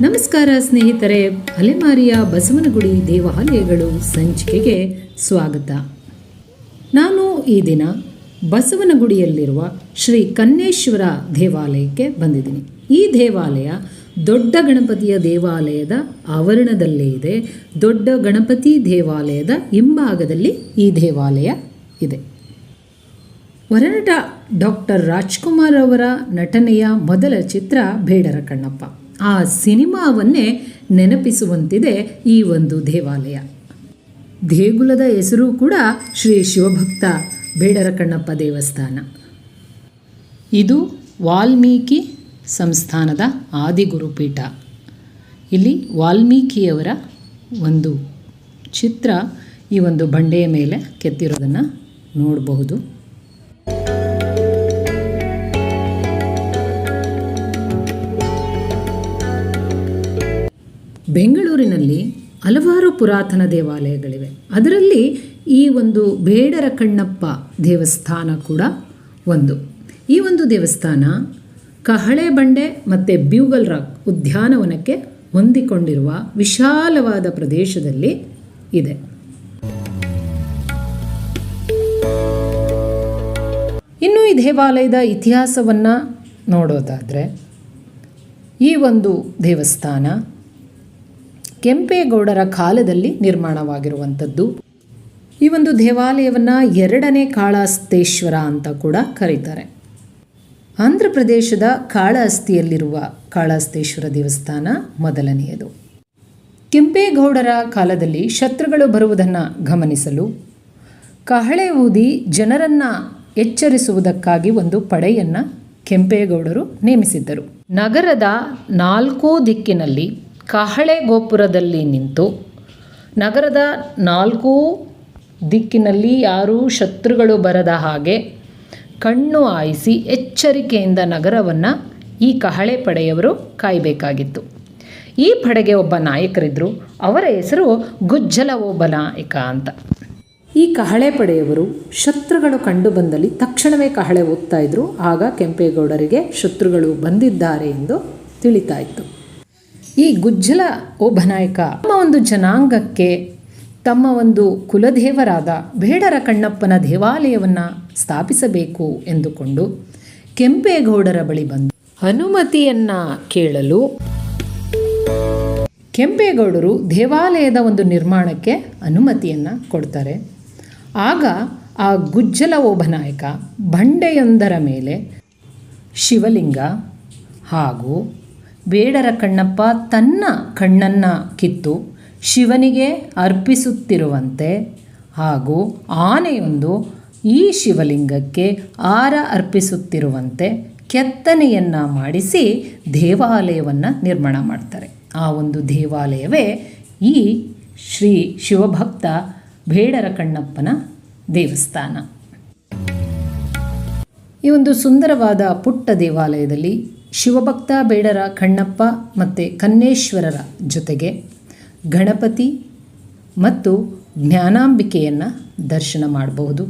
ನಮಸ್ಕಾರ ಸ್ನೇಹಿತರೆ, ಅಲೆಮಾರಿಯ ಬಸವನಗುಡಿ ದೇವಾಲಯಗಳು ಸಂಚಿಕೆಗೆ ಸ್ವಾಗತ. ನಾನು ಈ ದಿನ ಬಸವನಗುಡಿಯಲ್ಲಿರುವ ಶ್ರೀ ಕನ್ನೇಶ್ವರ ದೇವಾಲಯಕ್ಕೆ ಬಂದಿದ್ದೀನಿ. ಈ ದೇವಾಲಯ ದೊಡ್ಡ ಗಣಪತಿಯ ದೇವಾಲಯದ ಆವರಣದಲ್ಲೇ ಇದೆ. ದೊಡ್ಡ ಗಣಪತಿ ದೇವಾಲಯದ ಹಿಂಭಾಗದಲ್ಲಿ ಈ ದೇವಾಲಯ ಇದೆ. ವರನಟ ಡಾಕ್ಟರ್ ರಾಜ್ಕುಮಾರ್ ಅವರ ನಟನೆಯ ಮೊದಲ ಚಿತ್ರ ಬೇಡರ ಕಣ್ಣಪ್ಪ. ಆ ಸಿನಿಮಾವನ್ನೇ ನೆನಪಿಸುವಂತಿದೆ ಈ ಒಂದು ದೇವಾಲಯ. ದೇಗುಲದ ಹೆಸರು ಕೂಡ ಶ್ರೀ ಶಿವಭಕ್ತ ಬೇಡರ ಕಣ್ಣಪ್ಪ ದೇವಸ್ಥಾನ. ಇದು ವಾಲ್ಮೀಕಿ ಸಂಸ್ಥಾನದ ಆದಿಗುರುಪೀಠ. ಇಲ್ಲಿ ವಾಲ್ಮೀಕಿಯವರ ಒಂದು ಚಿತ್ರ ಈ ಒಂದು ಬಂಡೆಯ ಮೇಲೆ ಕೆತ್ತಿರೋದನ್ನು ನೋಡಬಹುದು. ಬೆಂಗಳೂರಿನಲ್ಲಿ ಹಲವಾರು ಪುರಾತನ ದೇವಾಲಯಗಳಿವೆ. ಅದರಲ್ಲಿ ಈ ಒಂದು ಬೇಡರ ಕಣ್ಣಪ್ಪ ದೇವಸ್ಥಾನ ಕೂಡ ಒಂದು. ಈ ಒಂದು ದೇವಸ್ಥಾನ ಕಹಳೆ ಬಂಡೆ ಮತ್ತು ಬ್ಯೂಗಲ್ ರಾಕ್ ಉದ್ಯಾನವನಕ್ಕೆ ಹೊಂದಿಕೊಂಡಿರುವ ವಿಶಾಲವಾದ ಪ್ರದೇಶದಲ್ಲಿ ಇದೆ. ಇನ್ನು ಈ ದೇವಾಲಯದ ಇತಿಹಾಸವನ್ನು ನೋಡೋದಾದರೆ, ಈ ಒಂದು ದೇವಸ್ಥಾನ ಕೆಂಪೇಗೌಡರ ಕಾಲದಲ್ಲಿ ನಿರ್ಮಾಣವಾಗಿರುವಂಥದ್ದು. ಈ ಒಂದು ದೇವಾಲಯವನ್ನು ಎರಡನೇ ಕಾಳಹಸ್ತೇಶ್ವರ ಅಂತ ಕೂಡ ಕರೀತಾರೆ. ಆಂಧ್ರ ಪ್ರದೇಶದ ಕಾಳಹಸ್ತಿಯಲ್ಲಿರುವ ಕಾಳಹಸ್ತೇಶ್ವರ ದೇವಸ್ಥಾನ ಮೊದಲನೆಯದು. ಕೆಂಪೇಗೌಡರ ಕಾಲದಲ್ಲಿ ಶತ್ರುಗಳು ಬರುವುದನ್ನು ಗಮನಿಸಲು ಕಹಳೆ ಊದಿ ಜನರನ್ನು ಎಚ್ಚರಿಸುವುದಕ್ಕಾಗಿ ಒಂದು ಪಡೆಯನ್ನು ಕೆಂಪೇಗೌಡರು ನೇಮಿಸಿದ್ದರು. ನಗರದ ನಾಲ್ಕೂ ದಿಕ್ಕಿನಲ್ಲಿ ಕಹಳೆ ಗೋಪುರದಲ್ಲಿ ನಿಂತು ನಗರದ ನಾಲ್ಕೂ ದಿಕ್ಕಿನಲ್ಲಿ ಯಾರೂ ಶತ್ರುಗಳು ಬರದ ಹಾಗೆ ಕಣ್ಣು ಆಯಿಸಿ ಎಚ್ಚರಿಕೆಯಿಂದ ನಗರವನ್ನು ಈ ಕಹಳೆ ಪಡೆಯವರು ಕಾಯಬೇಕಾಗಿತ್ತು. ಈ ಪಡೆಗೆ ಒಬ್ಬ ನಾಯಕರಿದ್ದರು ಅವರ ಹೆಸರು ಗುಜ್ಜಲ ಒಬ್ಬ ನಾಯಕ ಅಂತ. ಈ ಕಹಳೆ ಪಡೆಯವರು ಶತ್ರುಗಳು ಕಂಡು ಬಂದಲ್ಲಿ ತಕ್ಷಣವೇ ಕಹಳೆ ಓದ್ತಾ ಇದ್ರು. ಆಗ ಕೆಂಪೇಗೌಡರಿಗೆ ಶತ್ರುಗಳು ಬಂದಿದ್ದಾರೆ ಎಂದು ತಿಳಿತಾ ಇತ್ತು. ಈ ಗುಜ್ಜಲ ಒಬ್ಬನಾಯಕ ತಮ್ಮ ಒಂದು ಜನಾಂಗಕ್ಕೆ ತಮ್ಮ ಒಂದು ಕುಲದೇವರಾದ ಬೇಡರ ಕಣ್ಣಪ್ಪನ ದೇವಾಲಯವನ್ನು ಸ್ಥಾಪಿಸಬೇಕು ಎಂದುಕೊಂಡು ಕೆಂಪೇಗೌಡರ ಬಳಿ ಬಂದು ಅನುಮತಿಯನ್ನು ಕೇಳಲು ಕೆಂಪೇಗೌಡರು ದೇವಾಲಯದ ಒಂದು ನಿರ್ಮಾಣಕ್ಕೆ ಅನುಮತಿಯನ್ನು ಕೊಡ್ತಾರೆ. ಆಗ ಆ ಗುಜ್ಜಲ ಓಬನಾಯಕ ಬಂಡೆಯೊಂದರ ಮೇಲೆ ಶಿವಲಿಂಗ ಹಾಗೂ ಬೇಡರ ಕಣ್ಣಪ್ಪ ತನ್ನ ಕಣ್ಣನ್ನು ಕಿತ್ತು ಶಿವನಿಗೆ ಅರ್ಪಿಸುತ್ತಿರುವಂತೆ ಹಾಗೂ ಆನೆಯೊಂದು ಈ ಶಿವಲಿಂಗಕ್ಕೆ ಆರ ಅರ್ಪಿಸುತ್ತಿರುವಂತೆ ಕೆತ್ತನೆಯನ್ನು ಮಾಡಿಸಿ ದೇವಾಲಯವನ್ನು ನಿರ್ಮಾಣ ಮಾಡ್ತಾರೆ. ಆ ಒಂದು ದೇವಾಲಯವೇ ಈ ಶ್ರೀ ಶಿವಭಕ್ತ ಬೇಡರ ಕಣ್ಣಪ್ಪನ ದೇವಸ್ಥಾನ. ಈ ಒಂದು ಸುಂದರವಾದ ಪುಟ್ಟ ದೇವಾಲಯದಲ್ಲಿ ಶಿವಭಕ್ತ ಬೇಡರ ಕಣ್ಣಪ್ಪ ಮತ್ತು ಕನ್ನೇಶ್ವರರ ಜೊತೆಗೆ ಗಣಪತಿ ಮತ್ತು ಜ್ಞಾನಾಂಬಿಕೆಯನ್ನು ದರ್ಶನ ಮಾಡಬಹುದು.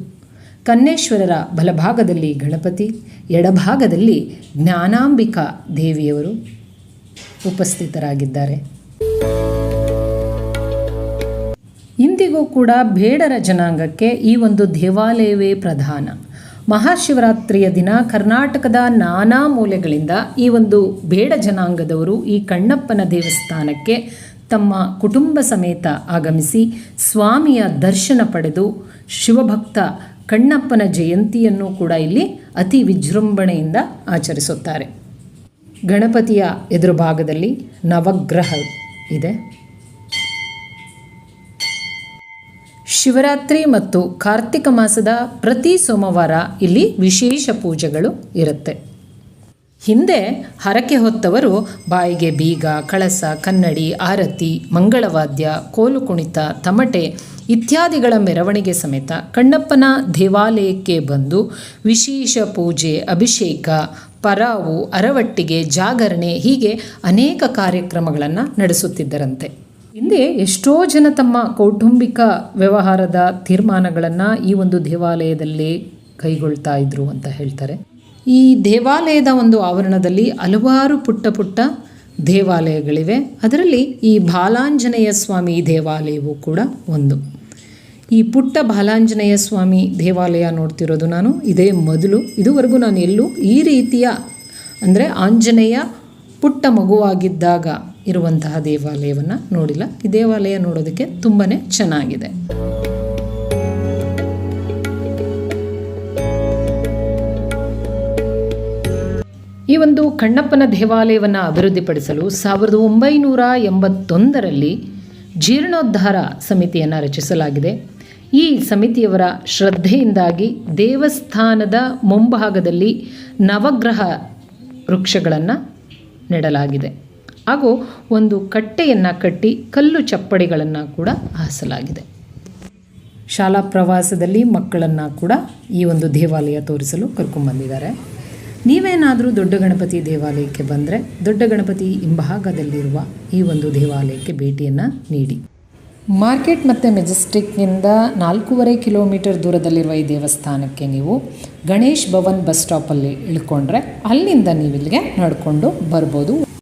ಕನ್ನೇಶ್ವರರ ಬಲಭಾಗದಲ್ಲಿ ಗಣಪತಿ, ಎಡಭಾಗದಲ್ಲಿ ಜ್ಞಾನಾಂಬಿಕಾ ದೇವಿಯವರು ಉಪಸ್ಥಿತರಾಗಿದ್ದಾರೆ. ಇಂದಿಗೂ ಕೂಡ ಬೇಡರ ಜನಾಂಗಕ್ಕೆ ಈ ಒಂದು ದೇವಾಲಯವೇ ಪ್ರಧಾನ. ಮಹಾಶಿವರಾತ್ರಿಯ ದಿನ ಕರ್ನಾಟಕದ ನಾನಾ ಮೂಲೆಗಳಿಂದ ಈ ಒಂದು ಬೇಡ ಜನಾಂಗದವರು ಈ ಕಣ್ಣಪ್ಪನ ದೇವಸ್ಥಾನಕ್ಕೆ ತಮ್ಮ ಕುಟುಂಬ ಸಮೇತ ಆಗಮಿಸಿ ಸ್ವಾಮಿಯ ದರ್ಶನ ಪಡೆದು ಶಿವಭಕ್ತ ಕಣ್ಣಪ್ಪನ ಜಯಂತಿಯನ್ನು ಕೂಡ ಇಲ್ಲಿ ಅತಿ ವಿಜೃಂಭಣೆಯಿಂದ ಆಚರಿಸುತ್ತಾರೆ. ಗಣಪತಿಯ ಎದುರು ಭಾಗದಲ್ಲಿ ನವಗ್ರಹ ಇದೆ. ಶಿವರಾತ್ರಿ ಮತ್ತು ಕಾರ್ತಿಕ ಮಾಸದ ಪ್ರತಿ ಸೋಮವಾರ ಇಲ್ಲಿ ವಿಶೇಷ ಪೂಜೆಗಳು ಇರುತ್ತೆ. ಹಿಂದೆ ಹರಕೆ ಹೊತ್ತವರು ಬಾಯಿಗೆ ಬೀಗ, ಕಳಸ, ಕನ್ನಡಿ, ಆರತಿ, ಮಂಗಳವಾದ್ಯ, ಕೋಲು ಕುಣಿತ, ತಮಟೆ ಇತ್ಯಾದಿಗಳ ಮೆರವಣಿಗೆ ಸಮೇತ ಕಣ್ಣಪ್ಪನ ದೇವಾಲಯಕ್ಕೆ ಬಂದು ವಿಶೇಷ ಪೂಜೆ, ಅಭಿಷೇಕ, ಪರಾವು, ಅರವಟ್ಟಿಗೆ ಜಾಗರಣೆ ಹೀಗೆ ಅನೇಕ ಕಾರ್ಯಕ್ರಮಗಳನ್ನು ನಡೆಸುತ್ತಿದ್ದರಂತೆ. ಹಿಂದೆ ಎಷ್ಟೋ ಜನ ತಮ್ಮ ಕೌಟುಂಬಿಕ ವ್ಯವಹಾರದ ತೀರ್ಮಾನಗಳನ್ನು ಈ ಒಂದು ದೇವಾಲಯದಲ್ಲಿ ಕೈಗೊಳ್ತಾ ಇದ್ರು ಅಂತ ಹೇಳ್ತಾರೆ. ಈ ದೇವಾಲಯದ ಒಂದು ಆವರಣದಲ್ಲಿ ಹಲವಾರು ಪುಟ್ಟ ಪುಟ್ಟ ದೇವಾಲಯಗಳಿವೆ. ಅದರಲ್ಲಿ ಈ ಬಾಲಾಂಜನೇಯ ಸ್ವಾಮಿ ದೇವಾಲಯವು ಕೂಡ ಒಂದು. ಈ ಪುಟ್ಟ ಬಾಲಾಂಜನೇಯ ಸ್ವಾಮಿ ದೇವಾಲಯ ನೋಡ್ತಿರೋದು ನಾನು. ಇದೇ ಮೊದಲು. ಇದುವರೆಗೂ ನಾನು ಎಲ್ಲೂ ಈ ರೀತಿಯ ಅಂದರೆ ಆಂಜನೇಯ ಪುಟ್ಟ ಮಗುವಾಗಿದ್ದಾಗ ಇರುವಂತಹ ದೇವಾಲಯವನ್ನು ನೋಡಿಲ್ಲ. ಈ ದೇವಾಲಯ ನೋಡೋದಕ್ಕೆ ತುಂಬಾ ಚೆನ್ನಾಗಿದೆ. ಈ ಒಂದು ಕಣ್ಣಪ್ಪನ ದೇವಾಲಯವನ್ನು ಅಭಿವೃದ್ಧಿಪಡಿಸಲು ಸಾವಿರದ ಒಂಬೈನೂರ ಎಂಬತ್ತೊಂದರಲ್ಲಿ ಜೀರ್ಣೋದ್ಧಾರ ಸಮಿತಿಯನ್ನು ರಚಿಸಲಾಗಿದೆ. ಈ ಸಮಿತಿಯವರ ಶ್ರದ್ಧೆಯಿಂದಾಗಿ ದೇವಸ್ಥಾನದ ಮುಂಭಾಗದಲ್ಲಿ ನವಗ್ರಹ ವೃಕ್ಷಗಳನ್ನು ನೆಡಲಾಗಿದೆ. ಹಾಗೂ ಒಂದು ಕಟ್ಟೆಯನ್ನು ಕಟ್ಟಿ ಕಲ್ಲು ಚಪ್ಪಡಿಗಳನ್ನು ಕೂಡ ಹಾಸಲಾಗಿದೆ. ಶಾಲಾ ಪ್ರವಾಸದಲ್ಲಿ ಮಕ್ಕಳನ್ನು ಕೂಡ ಈ ಒಂದು ದೇವಾಲಯ ತೋರಿಸಲು ಕರ್ಕೊಂಡ್ಬಂದಿದ್ದಾರೆ ನೀವೇನಾದರೂ ದೊಡ್ಡ ಗಣಪತಿ ದೇವಾಲಯಕ್ಕೆ ಬಂದರೆ ದೊಡ್ಡ ಗಣಪತಿ ಹಿಂಭಾಗದಲ್ಲಿರುವ ಈ ಒಂದು ದೇವಾಲಯಕ್ಕೆ ಭೇಟಿಯನ್ನು ನೀಡಿ. ಮಾರ್ಕೆಟ್ ಮತ್ತು ಮೆಜೆಸ್ಟಿಕ್ನಿಂದ ನಾಲ್ಕೂವರೆ ಕಿಲೋಮೀಟರ್ ದೂರದಲ್ಲಿರುವ ಈ ದೇವಸ್ಥಾನಕ್ಕೆ ನೀವು ಗಣೇಶ್ ಭವನ್ ಬಸ್ ಸ್ಟಾಪಲ್ಲಿ ಇಳ್ಕೊಂಡ್ರೆ ಅಲ್ಲಿಂದ ನೀವು ಇಲ್ಲಿಗೆ ನಡ್ಕೊಂಡು ಬರ್ಬೋದು.